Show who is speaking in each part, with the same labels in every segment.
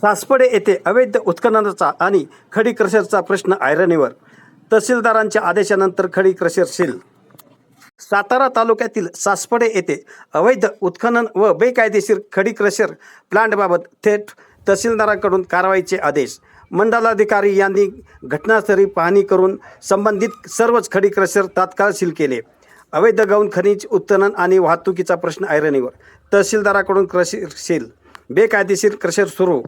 Speaker 1: सासपडे येथे अवैध उत्खननाचा आणि खडी क्रशरचा प्रश्न ऐरणीवर. तहसीलदारांच्या आदेशानंतर खडी क्रशर सील. सातारा तालुक्यातील सासपडे येथे अवैध उत्खनन व बेकायदेशीर खडी क्रशर प्लांटबाबत थेट तहसीलदारांकडून कारवाईचे आदेश. मंडलाधिकारी यांनी घटनास्थळी पाहणी करून संबंधित सर्वच खडी क्रशर तात्काळ सील केले. अवैध गौण खनिज उत्खनन आणि वाहतुकीचा प्रश्न ऐरणीवर. तहसीलदाराकडून क्रशर सील. बेकायदेशीर क्रशर सुरू.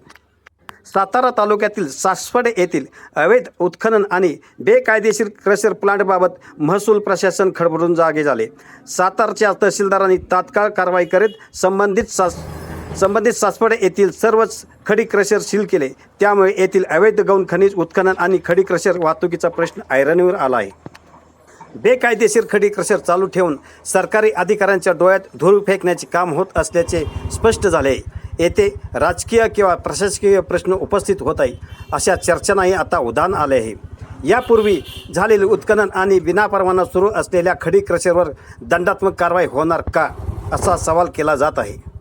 Speaker 1: सातारा तालुक्यातील सासवडे येथील अवैध उत्खनन आणि बेकायदेशीर क्रशर प्लांटबाबत महसूल प्रशासन खडबडून जागे झाले. सातारच्या तहसीलदारांनी तात्काळ कारवाई करीत संबंधित सास संबंधित सासवडे येथील सर्वच खडी क्रशर सील केले. त्यामुळे येथील अवैध गौण खनिज उत्खनन आणि खडी क्रशर वाहतुकीचा प्रश्न ऐरणीवर आला आहे. बेकायदेशीर खडी क्रशर चालू ठेवून सरकारी अधिकाऱ्यांच्या डोळ्यात धूळ फेकण्याचे काम होत असल्याचे स्पष्ट झाले आहे. येथे राजकीय किंवा प्रशासकीय प्रश्न उपस्थित होत आहे अशा चर्चांनाही आता उदाहरण आले आहे. यापूर्वी झालेले उत्खनन आणि विनापरवाना सुरू असलेल्या खडी क्रशरवर दंडात्मक कारवाई होणार का असा सवाल केला जात आहे.